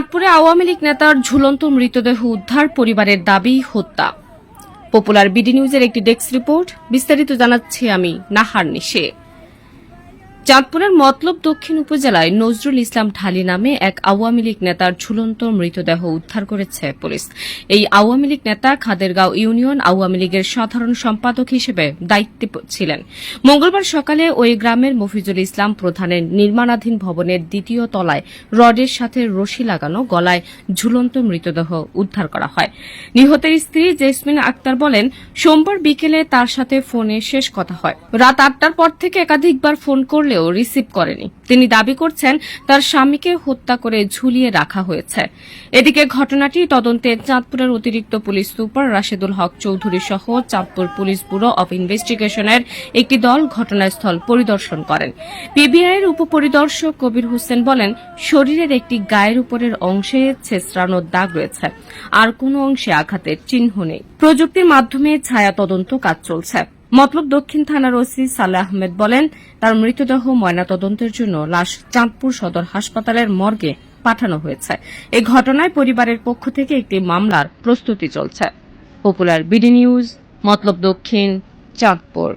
চাঁদপুরে আওয়ামী লীগ নেতার ঝুলন্ত মৃতদেহ উদ্ধার পরিবারের দাবি হত্যা। পপুলার বিডি নিউজের একটি ডেস্ক রিপোর্ট, বিস্তারিত জানাচ্ছি আমি নাহার নিশে চাঁদপুরের মতলব দক্ষিণ উপজেলায় নজরুল ইসলাম ঢালি নামে এক আওয়ামী লীগ নেতার ঝুলন্ত মৃতদেহ উদ্ধার করেছে পুলিশ। এই আওয়ামী লীগ নেতা খাদেরগাঁও ইউনিয়ন আওয়ামী লীগের সাধারণ সম্পাদক হিসেবে দায়িত্বে ছিলেন। মঙ্গলবার সকালে ওই গ্রামের মফিজুল ইসলাম প্রধানের নির্মাণাধীন ভবনের দ্বিতীয় তলায় রডের সাথে রশি লাগানো গলায় ঝুলন্ত মৃতদেহ উদ্ধার করা হয়। নিহতের স্ত্রী জেসমিন আক্তার বলেন, সোমবার বিকেলে তার সাথে ফোনে শেষ কথা হয়। রাত আটটার পর থেকে একাধিকবার ফোন করলেও রিসিভ করেনি। তিনি দাবি করছেন, তার স্বামীকে হত্যা করে ঝুলিয়ে রাখা হয়েছে। এদিকে ঘটনাটি তদন্তে চাঁদপুরের অতিরিক্ত পুলিশ সুপার রাশেদুল হক চৌধুরী সহ চাঁদপুর পুলিশ ব্যুরো অব ইনভেস্টিগেশনের একটি দল ঘটনাস্থল পরিদর্শন করেন। পিবিআইয়ের উপপরিদর্শক কবির হোসেন বলেন, শরীরের একটি গায়ের উপরের অংশে ছেঁচড়ানোর দাগ রয়েছে। আর কোনো অংশে আঘাতের চিহ্ন নেই। প্রযুক্তির মাধ্যমে ছায়া তদন্ত কাজ চলছে। মতলব দক্ষিণ থানার ওসি সালে আহমেদ বলেন, তার মৃতদেহ ময়নাতদন্তের জন্য লাশ চাঁদপুর সদর হাসপাতালের মর্গে পাঠানো হয়েছে। এই ঘটনায় পরিবারের পক্ষ থেকে একটি মামলার প্রস্তুতি চলছে। Popular BD news, Matlab Dakshin, Chandpur.